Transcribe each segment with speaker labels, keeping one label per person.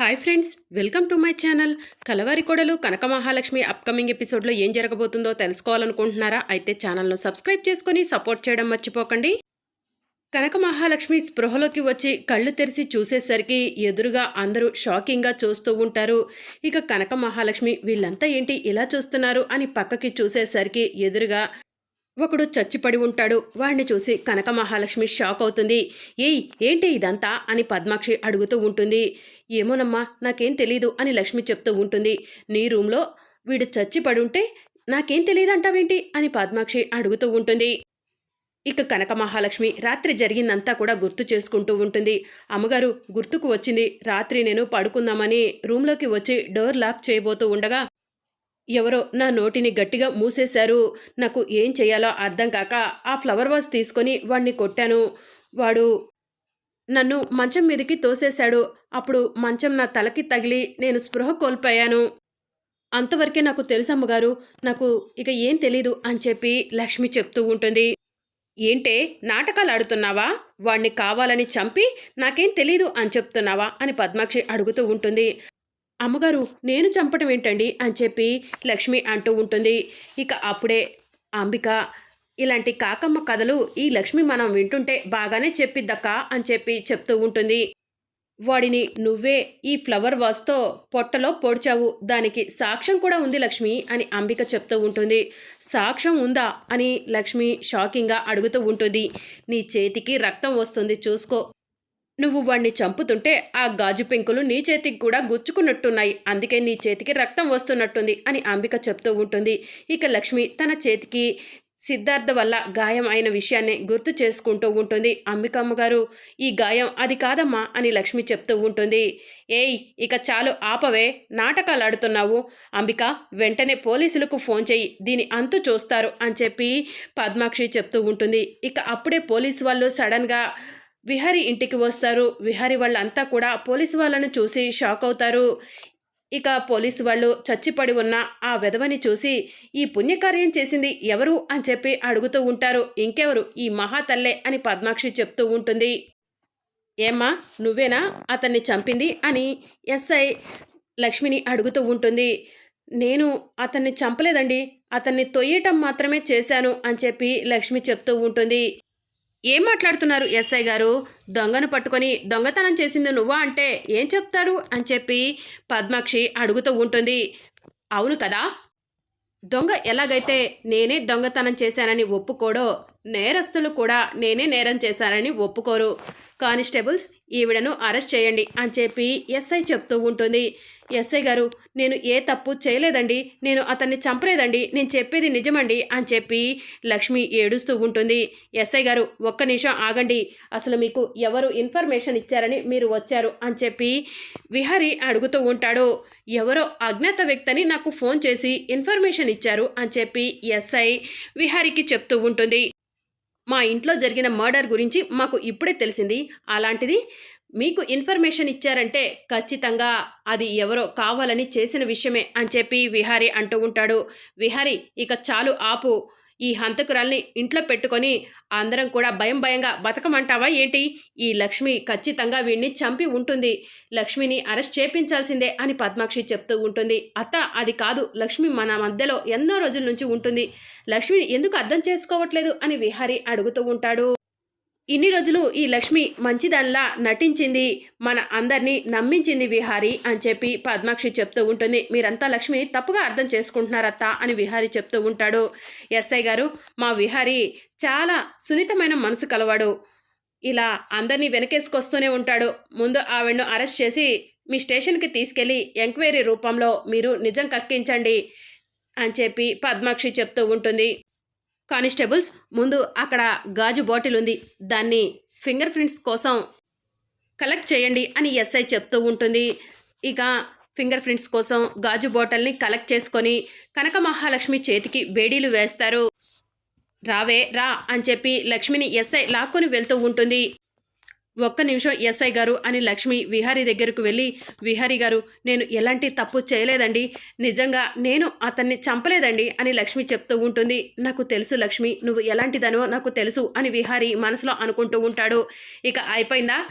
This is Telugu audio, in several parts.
Speaker 1: Hi friends welcome to my channel. Kalavari Kodalu Kanaka Mahalakshmi upcoming ఎపిసోడ్లో ఏం జరగబోతుందో తెలుసుకోవాలనుకుంటున్నారా? అయితే ఛానల్ను సబ్స్క్రైబ్ చేసుకొని సపోర్ట్ చేయడం మర్చిపోకండి. కనక మహాలక్ష్మి స్పృహలోకి వచ్చి కళ్ళు తెరిచి చూసేసరికి ఎదురుగా అందరూ షాకింగ్గా చూస్తూ ఉంటారు. ఇక కనక మహాలక్ష్మి వీళ్ళంతా ఏంటి ఇలా చూస్తున్నారు అని పక్కకి చూసేసరికి ఎదురుగా ఒకడు చచ్చిపడి ఉంటాడు. వాడిని చూసి కనక మహాలక్ష్మి షాక్ అవుతుంది. ఏయ్ ఏంటి ఇదంతా? అని పద్మాక్షి అడుగుతూ ఉంటుంది. ఏమోనమ్మా నాకేం తెలీదు అని లక్ష్మి చెప్తూ ఉంటుంది. నీ రూమ్లో వీడు చచ్చిపడి ఉంటే నాకేం తెలియదంటావేంటి అని పద్మాక్షి అడుగుతూ ఉంటుంది. ఇక కనక మహాలక్ష్మి రాత్రి జరిగిందంతా కూడా గుర్తు చేసుకుంటూ ఉంటుంది. అమ్మగారు గుర్తుకు వచ్చింది రాత్రి నేను పడుకుందామని రూమ్లోకి వచ్చి డోర్ లాక్ చేయబోతూ ఉండగా ఎవరో నా నోటిని గట్టిగా మూసేశారు. నాకు ఏం చేయాలో అర్థం కాక ఆ ఫ్లవర్ వాస్ తీసుకొని వాణ్ణి కొట్టాను. వాడు నన్ను మంచం మీదకి తోసేశాడు. అప్పుడు మంచం నా తలకి తగిలి నేను స్పృహ కోల్పోయాను. అంతవరకే నాకు తెలుసమ్మగారు నాకు ఇక ఏం తెలీదు అని చెప్పి లక్ష్మి చెప్తూ ఉంటుంది. ఏంటే నాటకాలు ఆడుతున్నావా? వాణ్ణి కావాలని చంపి నాకేం తెలీదు అని చెప్తున్నావా? అని పద్మాక్షి అడుగుతూ ఉంటుంది. అమ్మగారు నేను చంపటం ఏంటండి? అని చెప్పి లక్ష్మి అంటూ ఉంటుంది. ఇక అప్పుడే అంబిక ఇలాంటి కాకమ్మ కథలు ఈ లక్ష్మి మనం వింటుంటే బాగానే చెప్పిద్దక్క అని చెప్పి చెప్తూ ఉంటుంది. వాడిని నువ్వే ఈ ఫ్లవర్ వాస్తో పొట్టలో పొడిచావు. దానికి సాక్ష్యం కూడా ఉంది లక్ష్మి అని అంబిక చెప్తూ ఉంటుంది. సాక్ష్యం ఉందా అని లక్ష్మి షాకింగ్గా అడుగుతూ ఉంటుంది. నీ చేతికి రక్తం వస్తుంది చూసుకో. నువ్వు వాణ్ణి చంపుతుంటే ఆ గాజు పెంకులు నీ చేతికి కూడా గుచ్చుకున్నట్టున్నాయి. అందుకే నీ చేతికి రక్తం వస్తున్నట్టుంది అని అంబిక చెప్తూ ఉంటుంది. ఇక లక్ష్మి తన చేతికి సిద్ధార్థ వల్ల గాయం అయిన విషయాన్ని గుర్తు చేసుకుంటూ ఉంటుంది అంబికమ్మ గారు ఈ గాయం అది కాదమ్మా అని లక్ష్మి చెప్తూ ఉంటుంది. ఏయ్ ఇక చాలు ఆపవే నాటకాలు ఆడుతున్నావు అంబిక వెంటనే పోలీసులకు ఫోన్ చేయి దీని అంతు చూస్తారు అని చెప్పి పద్మాక్షి చెప్తూ ఉంటుంది. ఇక అప్పుడే పోలీసు వాళ్ళు సడన్గా విహారి ఇంటికి వస్తారు. విహారి వాళ్ళంతా కూడా పోలీసు వాళ్ళను చూసి షాక్ అవుతారు. ఇక పోలీసు వాళ్ళు చచ్చిపడి ఉన్న ఆ వెధవని చూసి ఈ పుణ్యకార్యం చేసింది ఎవరు? అని చెప్పి అడుగుతూ ఉంటారు. ఇంకెవరు? ఈ మహాతల్లే అని పద్మాక్షి చెప్తూ ఉంటుంది. ఏమ్మా నువ్వేనా? అతన్ని చంపింది? అని ఎస్ఐ లక్ష్మిని అడుగుతూ ఉంటుంది. నేను అతన్ని చంపలేదండి. అతన్ని తొయ్యటం మాత్రమే చేశాను అని చెప్పి లక్ష్మి చెప్తూ ఉంటుంది. ఏం మాట్లాడుతున్నారు ఎస్ఐ గారు? దొంగను పట్టుకొని దొంగతనం చేసింది నువ్వా అంటే ఏం చెప్తారు? అని చెప్పి పద్మాక్షి అడుగుతూ ఉంటుంది. అవును కదా? దొంగ ఎలాగైతే నేనే దొంగతనం చేశానని ఒప్పుకోడో నేరస్తులు కూడా నేనే నేరం చేశానని ఒప్పుకోరు. కానిస్టేబుల్స్ ఈవిడను అరెస్ట్ చేయండి అని చెప్పి ఎస్ఐ చెప్తూ ఉంటుంది. ఎస్ఐ గారు నేను ఏ తప్పు చేయలేదండి. నేను అతన్ని చంపలేదండి. నేను చెప్పేది నిజమండి అని చెప్పి లక్ష్మి ఏడుస్తూ ఉంటుంది. ఎస్ఐ గారు ఒక్క నిమిషం ఆగండి. అసలు మీకు ఎవరు ఇన్ఫర్మేషన్ ఇచ్చారని మీరు వచ్చారు అని చెప్పి విహారి అడుగుతూ ఉంటాడు. ఎవరో అజ్ఞాత వ్యక్తిని నాకు ఫోన్ చేసి ఇన్ఫర్మేషన్ ఇచ్చారు అని చెప్పి ఎస్ఐ విహారికి చెప్తూ ఉంటుంది. మా ఇంట్లో జరిగిన మర్డర్ గురించి మాకు ఇప్పుడే తెలిసింది. అలాంటిది మీకు ఇన్ఫర్మేషన్ ఇచ్చారంటే ఖచ్చితంగా అది ఎవరో కావాలని చేసిన విషయమే అని చెప్పి విహారి అంటూ ఉంటాడు. విహారి ఇక చాలు ఆపు. ఈ హంతకురాల్ని ఇంట్లో పెట్టుకొని అందరం కూడా భయం భయంగా బతకమంటావా ఏంటి? ఈ లక్ష్మి ఖచ్చితంగా వీడిని చంపి ఉంటుంది. లక్ష్మిని అరెస్ట్ చేపించాల్సిందే అని పద్మాక్షి చెప్తూ ఉంటుంది. అత్త అది కాదు. లక్ష్మి మన మధ్యలో ఎన్నో రోజుల నుంచి ఉంటుంది. లక్ష్మిని ఎందుకు అర్థం చేసుకోవట్లేదు అని విహారి అడుగుతూ ఉంటాడు. ఇన్ని రోజులు ఈ లక్ష్మి మంచిదల్లా నటించింది మన అందరినీ నమ్మించింది విహారి అని చెప్పి పద్మాక్షి చెప్తూ ఉంటుంది. మీరంతా లక్ష్మిని తప్పుగా అర్థం చేసుకుంటున్నారత్త అని విహారి చెప్తూ ఉంటాడు. ఎస్ఐ గారు మా విహారి చాలా సున్నితమైన మనసు కలవాడు. ఇలా అందరినీ వెనకేసుకొస్తూనే ఉంటాడు. ముందు ఆవిడను అరెస్ట్ చేసి మీ స్టేషన్కి తీసుకెళ్ళి ఎంక్వైరీ రూపంలో మీరు నిజం కక్కించండి అని చెప్పి పద్మాక్షి చెప్తూ ఉంటుంది. కానిస్టేబుల్స్ ముందు అక్కడ గాజు బాటిల్ ఉంది. దాన్ని ఫింగర్ ప్రింట్స్ కోసం కలెక్ట్ చేయండి అని ఎస్ఐ చెప్తూ ఉంటుంది. ఇక ఫింగర్ ప్రింట్స్ కోసం గాజు బాటిల్ని కలెక్ట్ చేసుకొని కనక మహాలక్ష్మి చేతికి బేడీలు వేస్తారు. రావే రా అని చెప్పి లక్ష్మిని ఎస్ఐ లాక్కొని వెళ్తూ ఉంటుంది. ఒక్క నిమిషం ఎస్ఐ గారు అని లక్ష్మి విహారీ దగ్గరకు వెళ్ళి విహారీ గారు నేను ఎలాంటి తప్పు చేయలేదండి. నిజంగా నేను అతన్ని చంపలేదండి అని లక్ష్మి చెప్తూ ఉంటుంది. నాకు తెలుసు లక్ష్మి నువ్వు ఎలాంటిదనో నాకు తెలుసు అని విహారీ మనసులో అనుకుంటూ ఉంటాడు. ఇక అయిపోయిందా?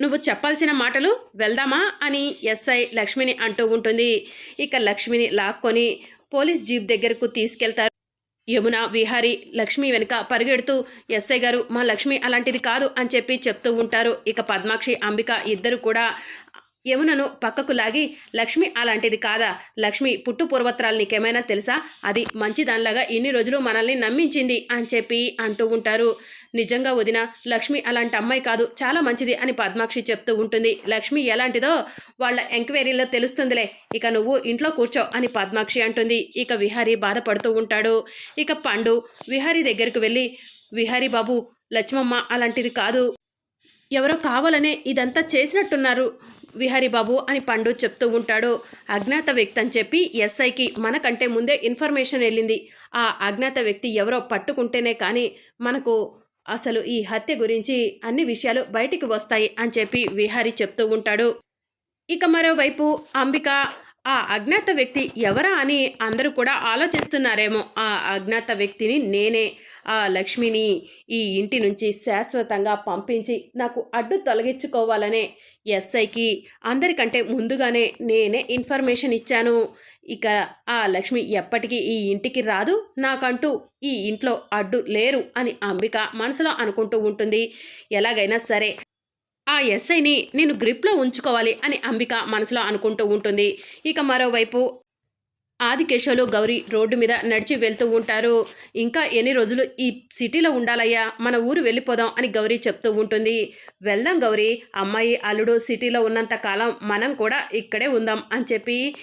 Speaker 1: నువ్వు చెప్పాల్సిన మాటలు వెళ్దామా? అని ఎస్ఐ లక్ష్మిని అంటూ ఉంటుంది. ఇక లక్ష్మిని లాక్కొని పోలీస్ జీప్ దగ్గరకు తీసుకెళ్తారు. యమున విహారి లక్ష్మి వెనుక పరిగెడుతూ ఎస్ఐ గారు మా లక్ష్మి అలాంటిది కాదు అని చెప్పి చెప్తూ ఉంటారు. ఇక పద్మాక్షి అంబిక ఇద్దరు కూడా యమునను పక్కకు లాగి లక్ష్మి అలాంటిది కాదా? లక్ష్మి పుట్టు పూర్వత్రాలు నీకేమైనా తెలుసా? అది మంచిదానిలాగా ఇన్ని రోజులు మనల్ని నమ్మించింది అని చెప్పి అంటూ ఉంటారు. నిజంగా వదిన లక్ష్మి అలాంటి అమ్మాయి కాదు చాలా మంచిది అని పద్మాక్షి చెప్తూ ఉంటుంది. లక్ష్మి ఎలాంటిదో వాళ్ళ ఎంక్వైరీలో తెలుస్తుందిలే ఇక నువ్వు ఇంట్లో కూర్చో అని పద్మాక్షి అంటుంది. ఇక విహారీ బాధపడుతూ ఉంటాడు. ఇక పండు విహారీ దగ్గరకు వెళ్ళి విహారీ బాబు లక్ష్మమ్మ అలాంటిది కాదు ఎవరో కావాలనే ఇదంతా చేసినట్టున్నారు విహారీ బాబు అని పండు చెప్తూ ఉంటాడు. అజ్ఞాత వ్యక్తి అని చెప్పి ఎస్ఐకి మనకంటే ముందే ఇన్ఫర్మేషన్ వెళ్ళింది. ఆ అజ్ఞాత వ్యక్తి ఎవరో పట్టుకుంటేనే కానీ మనకు అసలు ఈ హత్య గురించి అన్ని విషయాలు బయటికి వస్తాయి అని చెప్పి విహారీ చెప్తూ ఉంటాడు. ఇక మరోవైపు అంబిక ఆ అజ్ఞాత వ్యక్తి ఎవరా అని అందరూ కూడా ఆలోచిస్తున్నారేమో. ఆ అజ్ఞాత వ్యక్తిని నేనే. ఆ లక్ష్మిని ఈ ఇంటి నుంచి శాశ్వతంగా పంపించి నాకు అడ్డు తొలగించుకోవాలనే ఎస్ఐకి అందరికంటే ముందుగానే నేనే ఇన్ఫర్మేషన్ ఇచ్చాను. ఇక ఆ లక్ష్మి ఎప్పటికీ ఈ ఇంటికి రాదు. నాకంటూ ఈ ఇంట్లో అడ్డు లేరు అని అంబిక మనసులో అనుకుంటూ ఉంటుంది. ఎలాగైనా సరే ఆ ఎస్ఐని నేను గ్రిప్లో ఉంచుకోవాలి అని అంబిక మనసులో అనుకుంటూ ఉంటుంది. ఇక మరోవైపు ఆదికేశవులు గౌరీ రోడ్డు మీద నడిచి వెళ్తూ ఉంటారు. ఇంకా ఎన్ని రోజులు ఈ సిటీలో ఉండాలయ్యా? మన ఊరు వెళ్ళిపోదాం అని గౌరీ చెప్తూ ఉంటుంది. వెళ్దాం గౌరీ. అమ్మాయి అల్లుడు సిటీలో ఉన్నంత కాలం మనం కూడా ఇక్కడే ఉందాం అని చెప్పి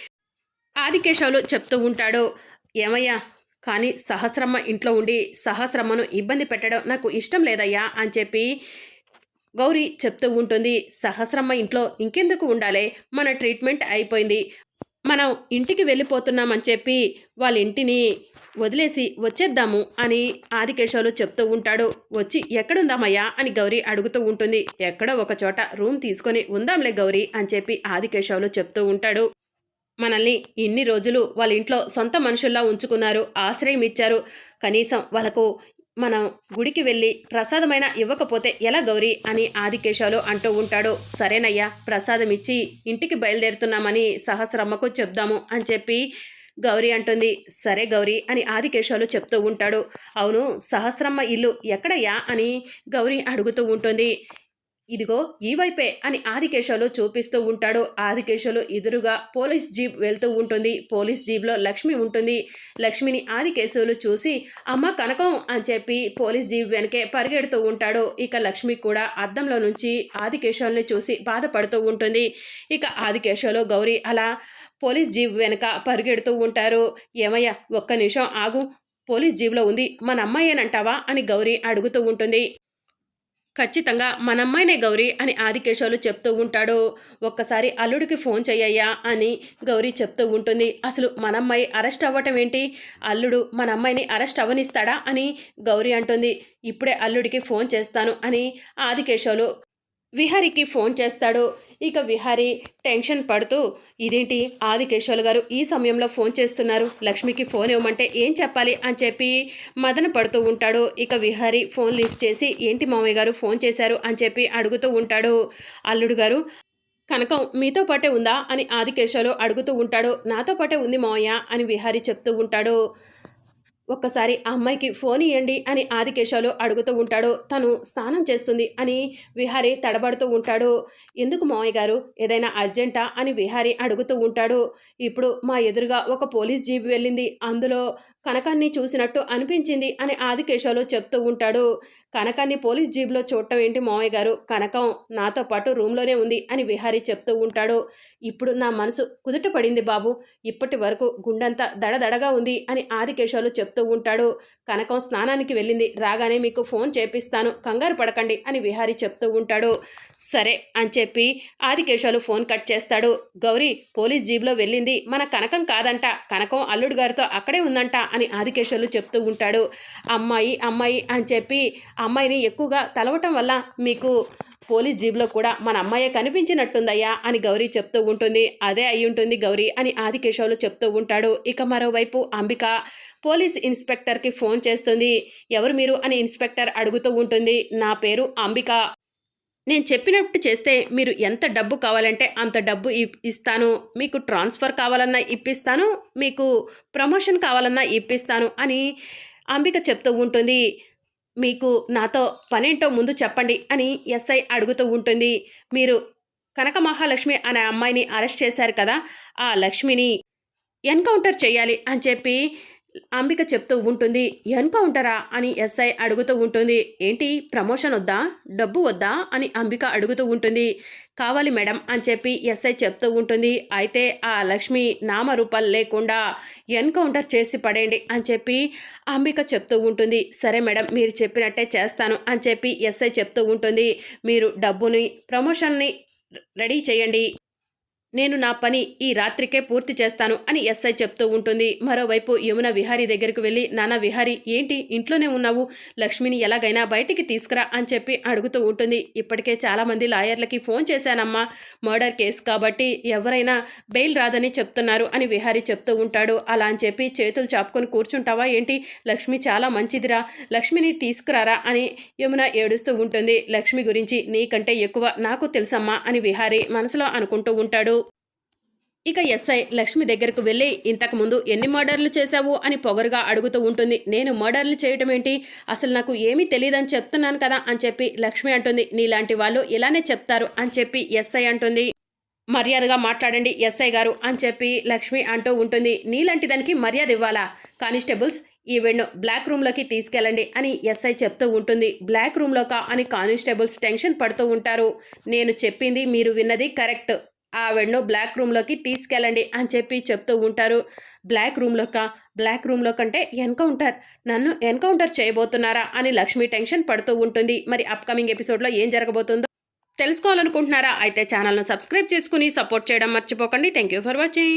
Speaker 1: ఆదికేశవులు చెప్తూ ఉంటాడు ఏమయ్యా కానీ సహస్రమ్మ ఇంట్లో ఉండి సహస్రమ్మను ఇబ్బంది పెట్టడం నాకు ఇష్టం లేదయ్యా అని చెప్పి గౌరీ చెప్తూ ఉంటుంది. సహస్రమ్మ ఇంట్లో ఇంకెందుకు ఉండాలి? మన ట్రీట్మెంట్ అయిపోయింది. మనం ఇంటికి వెళ్ళిపోతున్నామని చెప్పి వాళ్ళ ఇంటిని వదిలేసి వచ్చేద్దాము అని ఆదికేశవులు చెప్తూ ఉంటాడు. వచ్చి ఎక్కడుందామయ్యా? అని గౌరీ అడుగుతూ ఉంటుంది. ఎక్కడో ఒక చోట రూమ్ తీసుకొని ఉందాంలే గౌరీ అని చెప్పి ఆదికేశవులు చెప్తూ ఉంటాడు. మనల్ని ఇన్ని రోజులు వాళ్ళ ఇంట్లో సొంత మనుషుల్లా ఉంచుకున్నారు ఆశ్రయం ఇచ్చారు. కనీసం వాళ్ళకు మనం గుడికి వెళ్ళి ప్రసాదమైనా ఇవ్వకపోతే ఎలా గౌరీ అని ఆదికేశాలు అంటూ ఉంటాడు. సరేనయ్యా ప్రసాదం ఇచ్చి ఇంటికి బయలుదేరుతున్నామని సహస్రమ్మకు చెప్దాము అని చెప్పి గౌరీ అంటుంది. సరే గౌరీ అని ఆదికేశాలు చెప్తూ ఉంటాడు. అవును సహస్రమ్మ ఇల్లు ఎక్కడయ్యా అని గౌరీ అడుగుతూ ఉంటుంది. ఇదిగో ఈ వైపే అని ఆదికేశవులు చూపిస్తూ ఉంటాడు. ఆదికేశవులు ఎదురుగా పోలీస్ జీప్ వెళ్తూ ఉంటుంది. పోలీస్ జీప్లో లక్ష్మి ఉంటుంది. లక్ష్మిని ఆదికేశవులు చూసి అమ్మ కనకం అని చెప్పి పోలీస్ జీప్ వెనకే పరిగెడుతూ ఉంటాడు. ఇక లక్ష్మి కూడా అద్దంలో నుంచి ఆదికేశవుల్ని చూసి బాధపడుతూ ఉంటుంది. ఇక ఆదికేశవులు గౌరీ అలా పోలీస్ జీప్ వెనక పరిగెడుతూ ఉంటారు. ఏమయ్య ఒక్క నిమిషం ఆగు. పోలీస్ జీబ్లో ఉంది. మన అమ్మాయేనంటావా? అని గౌరీ అడుగుతూ ఉంటుంది. ఖచ్చితంగా మన అమ్మాయినే గౌరీ అని ఆదికేశవులు చెప్తూ ఉంటాడు. ఒక్కసారి అల్లుడికి ఫోన్ చెయ్యయ్యా అని గౌరీ చెప్తూ ఉంటుంది. అసలు మన అమ్మాయి అరెస్ట్ అవ్వటం ఏంటి? అల్లుడు మన అమ్మాయిని అరెస్ట్ అవ్వనిస్తాడా అని గౌరీ అంటుంది. ఇప్పుడే అల్లుడికి ఫోన్ చేస్తాను అని ఆదికేశవులు విహారికి ఫోన్ చేస్తాడు. ఇక విహారీ టెన్షన్ పడుతూ ఇదేంటి ఆదికేశవులు గారు ఈ సమయంలో ఫోన్ చేస్తున్నారు? లక్ష్మికి ఫోన్ ఇవ్వమంటే ఏం చెప్పాలి? అని చెప్పి మదన పడుతూ ఉంటాడు. ఇక విహారీ ఫోన్ లిఫ్ట్ చేసి ఏంటి మామయ్య గారు ఫోన్ చేశారు? అని చెప్పి అడుగుతూ ఉంటాడు. అల్లుడు గారు కనకం మీతో పాటే ఉందా? అని ఆదికేశవులు అడుగుతూ ఉంటాడు. నాతో పాటే ఉంది మావయ్య అని విహారీ చెప్తూ ఉంటాడు. ఒక్కసారి ఆ అమ్మాయికి ఫోన్ ఇవ్వండి అని ఆదికేశాలు అడుగుతూ ఉంటాడు. తను స్నానం చేస్తుంది అని విహారి తడబడుతూ ఉంటాడు. ఎందుకు మావయ్య గారు? ఏదైనా అర్జెంటా? అని విహారి అడుగుతూ ఉంటాడు. ఇప్పుడు మా ఎదురుగా ఒక పోలీస్ జీప్ వెళ్ళింది. అందులో కనకాన్ని చూసినట్టు అనిపించింది అని ఆదికేశాలు చెప్తూ ఉంటాడు. కనకాన్ని పోలీస్ జీబ్లో చూడటం ఏంటి మావయ్య గారు? కనకం నాతో పాటు రూమ్లోనే ఉంది అని విహారీ చెప్తూ ఉంటాడు. ఇప్పుడు నా మనసు కుదుట పడింది బాబు. ఇప్పటి వరకు గుండంతా దడదడగా ఉంది అని ఆదికేశాలు చెప్తూ చెప్తూ ఉంటాడు. కనకం స్నానానికి వెళ్ళింది. రాగానే మీకు ఫోన్ చేపిస్తాను. కంగారు పడకండి అని విహారీ చెప్తూ ఉంటాడు. సరే అని చెప్పి ఆదికేశాలు ఫోన్ కట్ చేస్తాడు. గౌరీ పోలీస్ జీబ్లో వెళ్ళింది. మన కనకం కాదంట. కనకం అల్లుడు గారితో అక్కడే ఉందంట అని ఆదికేశాలు చెప్తూ ఉంటాడు. అమ్మాయి అమ్మాయి అని చెప్పి అమ్మాయిని ఎక్కువగా తలవటం వల్ల మీకు పోలీస్ జీబ్లో కూడా మన అమ్మాయే కనిపించినట్టుందయ్యా అని గౌరీ చెప్తూ ఉంటుంది. అదే అయి ఉంటుంది గౌరీ అని ఆదికేశవులు చెప్తూ ఉంటాడు. ఇక మరోవైపు అంబిక పోలీస్ ఇన్స్పెక్టర్కి ఫోన్ చేస్తుంది. ఎవరు మీరు అని ఇన్స్పెక్టర్ అడుగుతూ ఉంటుంది. నా పేరు అంబిక. నేను చెప్పినట్టు చేస్తే మీరు ఎంత డబ్బు కావాలంటే అంత డబ్బు ఇస్తాను. మీకు ట్రాన్స్ఫర్ కావాలన్నా ఇప్పిస్తాను. మీకు ప్రమోషన్ కావాలన్నా ఇప్పిస్తాను అని అంబిక చెప్తూ ఉంటుంది. మీకు నాతో పనేంటో ముందు చెప్పండి అని ఎస్ఐ అడుగుతూ ఉంటుంది. మీరు కనక మహాలక్ష్మి అనే అమ్మాయిని అరెస్ట్ చేశారు కదా ఆ లక్ష్మిని ఎన్కౌంటర్ చేయాలి అని చెప్పి అంబిక చెప్తూ ఉంటుంది ఎన్కౌంటరా అని ఎస్ఐ అడుగుతూ ఉంటుంది ఏంటి ప్రమోషన్ వద్దా? డబ్బు వద్దా? అని అంబిక అడుగుతూ ఉంటుంది కావాలి మేడం అని చెప్పి ఎస్ఐ చెప్తూ ఉంటుంది అయితే ఆ లక్ష్మి నామరూపాలు లేకుండా ఎన్కౌంటర్ చేసి పడేయండి అని చెప్పి అంబిక చెప్తూ ఉంటుంది సరే మేడం మీరు చెప్పినట్టే చేస్తాను అని చెప్పి ఎస్ఐ చెప్తూ ఉంటుంది మీరు డబ్బుని ప్రమోషన్ని రెడీ చేయండి నేను నా పని ఈ రాత్రికే పూర్తి చేస్తాను అని ఎస్ఐ చెప్తూ ఉంటుంది. మరోవైపు యమున విహారీ దగ్గరికి వెళ్ళి నాన్న విహారీ ఏంటి? ఇంట్లోనే ఉన్నావు? లక్ష్మిని ఎలాగైనా బయటికి తీసుకురా అని చెప్పి అడుగుతూ ఉంటుంది. ఇప్పటికే చాలామంది లాయర్లకి ఫోన్ చేశానమ్మా. మర్డర్ కేసు కాబట్టి ఎవరైనా బెయిల్ రాదని చెప్తున్నారు అని విహారీ చెప్తూ ఉంటాడు. అలా అని చెప్పి చేతులు చాపుకొని కూర్చుంటావా ఏంటి? లక్ష్మి చాలా మంచిదిరా. లక్ష్మిని తీసుకురారా అని యమున ఏడుస్తూ ఉంటుంది. లక్ష్మి గురించి నీకంటే ఎక్కువ నాకు తెలుసమ్మా అని విహారీ మనసులో అనుకుంటూ ఉంటాడు. ఇక ఎస్ఐ లక్ష్మి దగ్గరకు వెళ్ళి ఇంతకు ముందు ఎన్ని మర్డర్లు చేశావు? అని పొగరుగా అడుగుతూ ఉంటుంది. నేను మర్డర్లు చేయటం ఏంటి? అసలు నాకు ఏమీ తెలియదని చెప్తున్నాను కదా అని చెప్పి లక్ష్మి అంటుంది. నీలాంటి వాళ్ళు ఇలానే చెప్తారు అని చెప్పి ఎస్ఐ అంటుంది. మర్యాదగా మాట్లాడండి ఎస్ఐ గారు అని చెప్పి లక్ష్మి అంటూ ఉంటుంది. నీలాంటి దానికి మర్యాద ఇవ్వాలా? కానిస్టేబుల్స్ ఈవెంట్ను బ్లాక్ రూమ్లోకి తీసుకెళ్ళండి అని ఎస్ఐ చెప్తూ ఉంటుంది. బ్లాక్ రూమ్లోకా? అని కానిస్టేబుల్స్ టెన్షన్ పడుతూ ఉంటారు. నేను చెప్పింది మీరు విన్నది కరెక్ట్. ఆవిడను బ్లాక్ రూమ్లోకి తీసుకెళ్ళండి అని చెప్పి చెప్తూ ఉంటారు. బ్లాక్ రూమ్లోక? బ్లాక్ రూమ్లో కంటే ఎన్కౌంటర్? నన్ను ఎన్కౌంటర్ చేయబోతున్నారా? అని లక్ష్మి టెన్షన్ పడుతూ ఉంటుంది. మరి అప్కమింగ్ ఎపిసోడ్లో ఏం జరగబోతుందో తెలుసుకోవాలనుకుంటున్నారా? అయితే ఛానల్ను సబ్స్క్రైబ్ చేసుకుని సపోర్ట్ చేయడం మర్చిపోకండి. Thank you for watching.